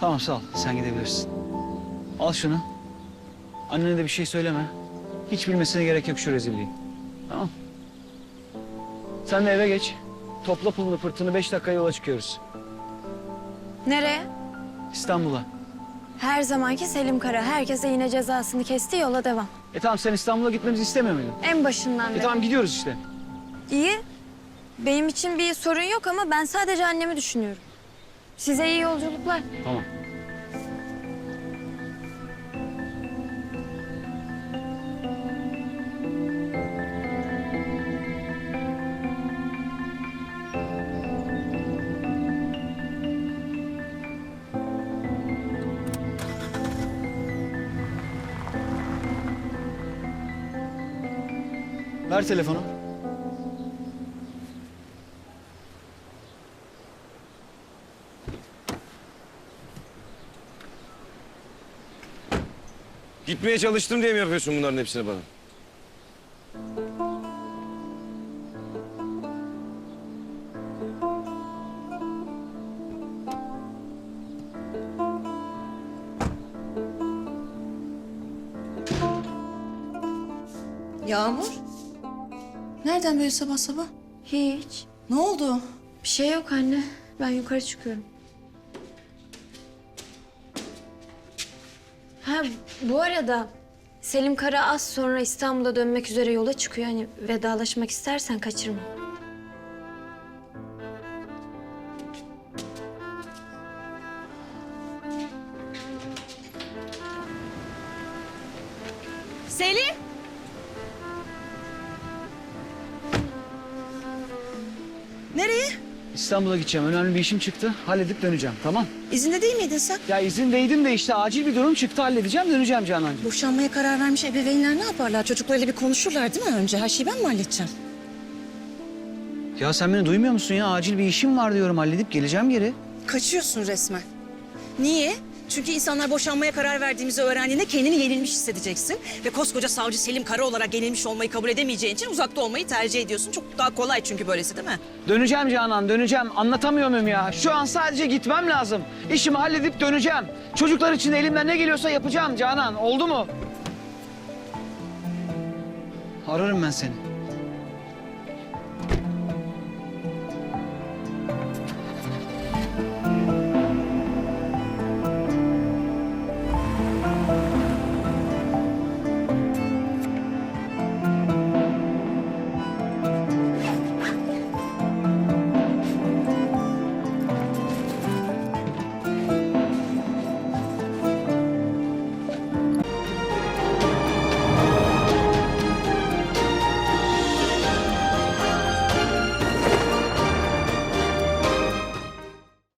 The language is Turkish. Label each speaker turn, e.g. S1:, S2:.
S1: Tamam sağ ol. Sen gidebilirsin. Al şunu. Annene de bir şey söyleme. Hiç bilmesine gerek yok şu rezilliği. Tamam. Sen de eve geç. Topla pulunu pırtını beş dakika yola çıkıyoruz.
S2: Nereye?
S1: İstanbul'a.
S2: Her zamanki Selim Kara. Herkese yine cezasını kesti yola devam.
S1: E tamam sen İstanbul'a gitmemizi istemiyor muydun?
S2: En başından
S1: E
S2: beri.
S1: tamam gidiyoruz işte.
S2: İyi. Benim için bir sorun yok ama ben sadece annemi düşünüyorum. Size iyi yolculuklar.
S1: Tamam. Ver telefonu.
S3: Gitmeye çalıştım diye mi yapıyorsun bunların hepsini bana?
S4: Yağmur? Nereden böyle sabah sabah?
S2: Hiç.
S4: Ne oldu?
S2: Bir şey yok anne. Ben yukarı çıkıyorum. Bu arada Selim Kara az sonra İstanbul'a dönmek üzere yola çıkıyor. Hani vedalaşmak istersen kaçırma.
S4: Selim! Nereye?
S1: İstanbul'a gideceğim. Önemli bir işim çıktı. Halledip döneceğim. Tamam.
S4: İzinde değil miydin sen?
S1: Ya izindeydim de işte acil bir durum çıktı. Halledeceğim döneceğim Canancığım.
S4: Boşanmaya karar vermiş ebeveynler ne yaparlar? Çocuklarıyla bir konuşurlar değil mi önce? Her şeyi ben mi halledeceğim?
S1: Ya sen beni duymuyor musun ya? Acil bir işim var diyorum. Halledip geleceğim geri.
S4: Kaçıyorsun resmen. Niye? Çünkü insanlar boşanmaya karar verdiğimizi öğrendiğinde kendini yenilmiş hissedeceksin. Ve koskoca savcı Selim Kara olarak yenilmiş olmayı kabul edemeyeceğin için uzakta olmayı tercih ediyorsun. Çok daha kolay çünkü böylesi değil mi?
S1: Döneceğim Canan, döneceğim. Anlatamıyor muyum ya? Şu an sadece gitmem lazım. İşimi halledip döneceğim. Çocuklar için de elimden ne geliyorsa yapacağım Canan. Oldu mu? Ararım ben seni.